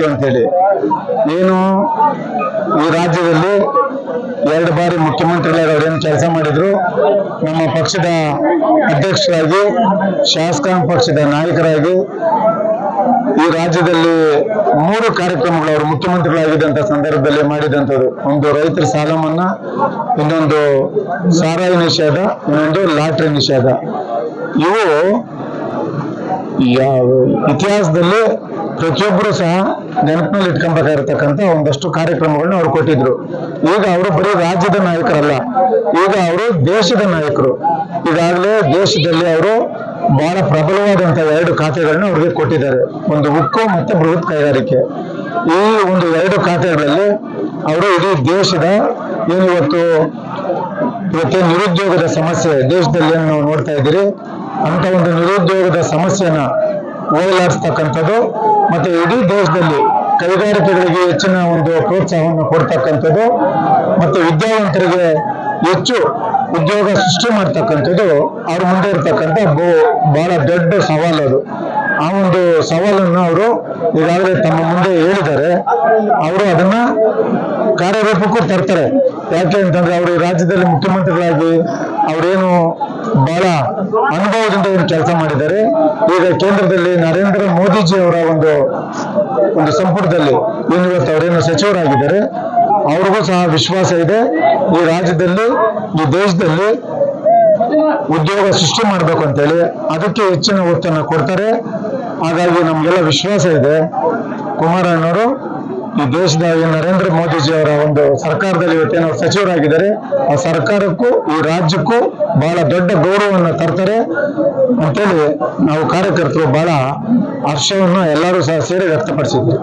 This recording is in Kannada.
ಮಾಡ್ತೀವಿ ಅಂತೇಳಿ ಏನು ಈ ರಾಜ್ಯದಲ್ಲಿ ಎರಡು ಬಾರಿ ಮುಖ್ಯಮಂತ್ರಿಗಳಾಗಿ ಅವರೇನು ಕೆಲಸ ಮಾಡಿದ್ರು, ನಮ್ಮ ಪಕ್ಷದ ಅಧ್ಯಕ್ಷರಾಗಿ, ಶಾಸಕಾಂಗ ಪಕ್ಷದ ನಾಯಕರಾಗಿ, ಈ ರಾಜ್ಯದಲ್ಲಿ ಮೂರು ಕಾರ್ಯಕ್ರಮಗಳು ಅವರು ಮುಖ್ಯಮಂತ್ರಿಗಳಾಗಿದ್ದಂತ ಸಂದರ್ಭದಲ್ಲಿ ಮಾಡಿದಂಥದ್ದು. ಒಂದು ರೈತರ ಸಾಲ ಮನ್ನಾ, ಇನ್ನೊಂದು ಸಾರಾಯಿ ನಿಷೇಧ, ಇನ್ನೊಂದು ಲಾಟ್ರಿ ನಿಷೇಧ. ಇವು ಯಾವ ಇತಿಹಾಸದಲ್ಲಿ ಪ್ರತಿಯೊಬ್ಬರು ಸಹ ನೆನಪಿನಲ್ಲಿ ಇಟ್ಕೊಬೇಕಾಗಿರ್ತಕ್ಕಂಥ ಒಂದಷ್ಟು ಕಾರ್ಯಕ್ರಮಗಳನ್ನ ಅವ್ರು ಕೊಟ್ಟಿದ್ರು. ಈಗ ಅವರು ಬರೀ ರಾಜ್ಯದ ನಾಯಕರಲ್ಲ, ಈಗ ಅವರು ದೇಶದ ನಾಯಕರು. ಈಗಾಗಲೇ ದೇಶದಲ್ಲಿ ಅವರು ಬಹಳ ಪ್ರಬಲವಾದಂತ ಎರಡು ಖಾತೆಗಳನ್ನ ಅವ್ರಿಗೆ ಕೊಟ್ಟಿದ್ದಾರೆ. ಒಂದು ಉಕ್ಕು ಮತ್ತೆ ಬೃಹತ್ ಕೈಗಾರಿಕೆ. ಈ ಒಂದು ಎರಡು ಖಾತೆಗಳಲ್ಲಿ ಅವರು ಇಡೀ ದೇಶದ ಏನು ಇವತ್ತು ಇವತ್ತು ನಿರುದ್ಯೋಗದ ಸಮಸ್ಯೆ, ದೇಶದಲ್ಲಿ ಏನು ನಾವು ನೋಡ್ತಾ ಇದ್ದೀರಿ ಅಂತ ಒಂದು ನಿರುದ್ಯೋಗದ ಸಮಸ್ಯೆನ ಹೋಗಲಾಡಿಸ್ತಕ್ಕಂಥದ್ದು ಮತ್ತೆ ಇಡೀ ದೇಶದಲ್ಲಿ ಕೈಗಾರಿಕೆಗಳಿಗೆ ಹೆಚ್ಚಿನ ಒಂದು ಪ್ರೋತ್ಸಾಹವನ್ನು ಕೊಡ್ತಕ್ಕಂಥದ್ದು ಮತ್ತು ವಿದ್ಯಾವಂತರಿಗೆ ಹೆಚ್ಚು ಉದ್ಯೋಗ ಸೃಷ್ಟಿ ಮಾಡ್ತಕ್ಕಂಥದ್ದು ಅವ್ರ ಮುಂದೆ ಇರ್ತಕ್ಕಂಥ ಬಹು ಬಹಳ ದೊಡ್ಡ ಸವಾಲು ಅದು. ಆ ಒಂದು ಸವಾಲನ್ನು ಅವರು ಈಗಾಗಲೇ ತಮ್ಮ ಮುಂದೆ ಹೇಳಿದ್ದಾರೆ. ಅವರು ಅದನ್ನ ಕಾರ್ಯರೂಪಕ್ಕೂ ತರ್ತಾರೆ. ಯಾಕೆ ಅಂತಂದ್ರೆ ಅವರು ರಾಜ್ಯದಲ್ಲಿ ಮುಖ್ಯಮಂತ್ರಿಗಳಾಗಿ ಅವರೇನು ಬಹಳ ಅನುಭವದಿಂದ ಏನು ಕೆಲಸ ಮಾಡಿದ್ದಾರೆ. ಈಗ ಕೇಂದ್ರದಲ್ಲಿ ನರೇಂದ್ರ ಮೋದಿಜಿ ಅವರ ಒಂದು ಒಂದು ಸಂಪುಟದಲ್ಲಿ ಏನು ಇವತ್ತು ಅವರೇನು ಸಚಿವರಾಗಿದ್ದಾರೆ, ಅವ್ರಿಗೂ ಸಹ ವಿಶ್ವಾಸ ಇದೆ. ಈ ರಾಜ್ಯದಲ್ಲಿ, ಈ ದೇಶದಲ್ಲಿ ಉದ್ಯೋಗ ಸೃಷ್ಟಿ ಮಾಡಬೇಕು ಅಂತೇಳಿ ಅದಕ್ಕೆ ಹೆಚ್ಚಿನ ಒತ್ತನ್ನು ಕೊಡ್ತಾರೆ. ಹಾಗಾಗಿ ನಮಗೆಲ್ಲ ವಿಶ್ವಾಸ ಇದೆ. ಕುಮಾರಣ್ಣವರು ಈ ದೇಶದ ನರೇಂದ್ರ ಮೋದಿಜಿ ಅವರ ಒಂದು ಸರ್ಕಾರದಲ್ಲಿ ಇವತ್ತೇನು ಸಚಿವರಾಗಿದ್ದಾರೆ, ಆ ಸರ್ಕಾರಕ್ಕೂ ಈ ರಾಜ್ಯಕ್ಕೂ ಬಹಳ ದೊಡ್ಡ ಗೌರವವನ್ನು ತರ್ತಾರೆ. ಅಂತೇಳಿ ನಾವು ಕಾರ್ಯಕರ್ತರು ಬಹಳ ಹರ್ಷವನ್ನು ಎಲ್ಲರೂ ಸಹ ಸೇರಿ ವ್ಯಕ್ತಪಡಿಸಿದ್ವಿ.